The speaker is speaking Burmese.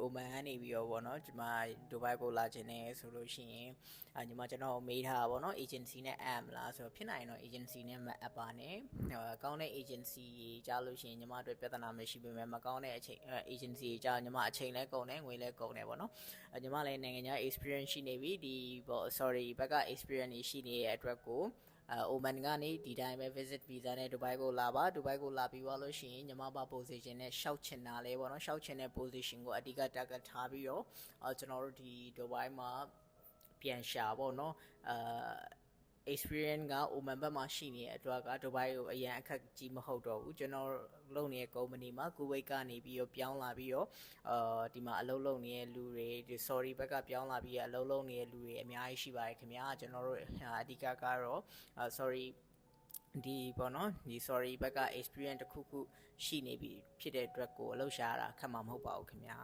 အိုမန်ကနေပြီးတော့ဗောနော်ဒီမှာဒူဘိုင်ကိုလာခြင်းနဲ့ဆိုလို့ရှိရင်အညီမကျွန်တော်မေးထားတာဗောနော် agency နဲ့ app မလားဆိုတော့ဖြစ်နိုင်ရင်တော့ agency နဲ့မ app ပါနဲ့ဟိုကောင်းတဲ့ agency ကြားလို့ရှိရင်ညီမတို့ပြဿနာမရှိပေမဲ့မကောင်းတဲ့အချိန်အဲ agency ကြားညီမအချိန်လဲကုန်တယ်ငွေလဲကုန်တယ်ဗောနော်အညီမလည်းနိုင်ငံခြား experience ရှိနေပြီဒီဗော sorry ဘက်က experience တွေရှိနေတဲ့အတွက်ကို အဲအိုမန်ကနေဒီတိုင်းပဲ visit visa နဲ့ဒူဘိုင်ကိုလာပါဒူဘိုင်ကိုလာပြီးသွားလို့ရှိရင်ညီမဘာ position နဲ့ရှောက်ချင်တာလဲပေါ့နော်ရှောက်ချင်တဲ့ position ကိုအဓိက target ထားပြီးတော့အဲကျွန်တော်တို့ဒီဒူဘိုင်မှာပြန်ရှာပေါ့နော်အဲ experience က Oman ဘက်မှာရှိနေတဲ့အတွက်ကဒူဘိုင်ကိုအရင်အခက်ကြီးမဟုတ်တော့ဘူးကျွန်တော်လုပ်နေတဲ့ company မှာ Kuwait ကနေပြီးတော့ပြောင်းလာပြီးတော့အာဒီမှာအလုပ်လုပ်နေတဲ့လူတွေဒီ sorry ဘက်ကပြောင်းလာပြီးအလုပ်လုပ်နေတဲ့လူတွေအများကြီးရှိပါတယ်ခင်ဗျာကျွန်တော်တို့အဓိကကတော့အာ sorry ဒီပေါ့နော်ဒီ sorry ဘက်က experience တစ်ခုခုရှိနေပြီဖြစ်တဲ့အတွက်ကိုအလုပ်ရှာရတာခက်မှာမဟုတ်ပါဘူးခင်ဗျာ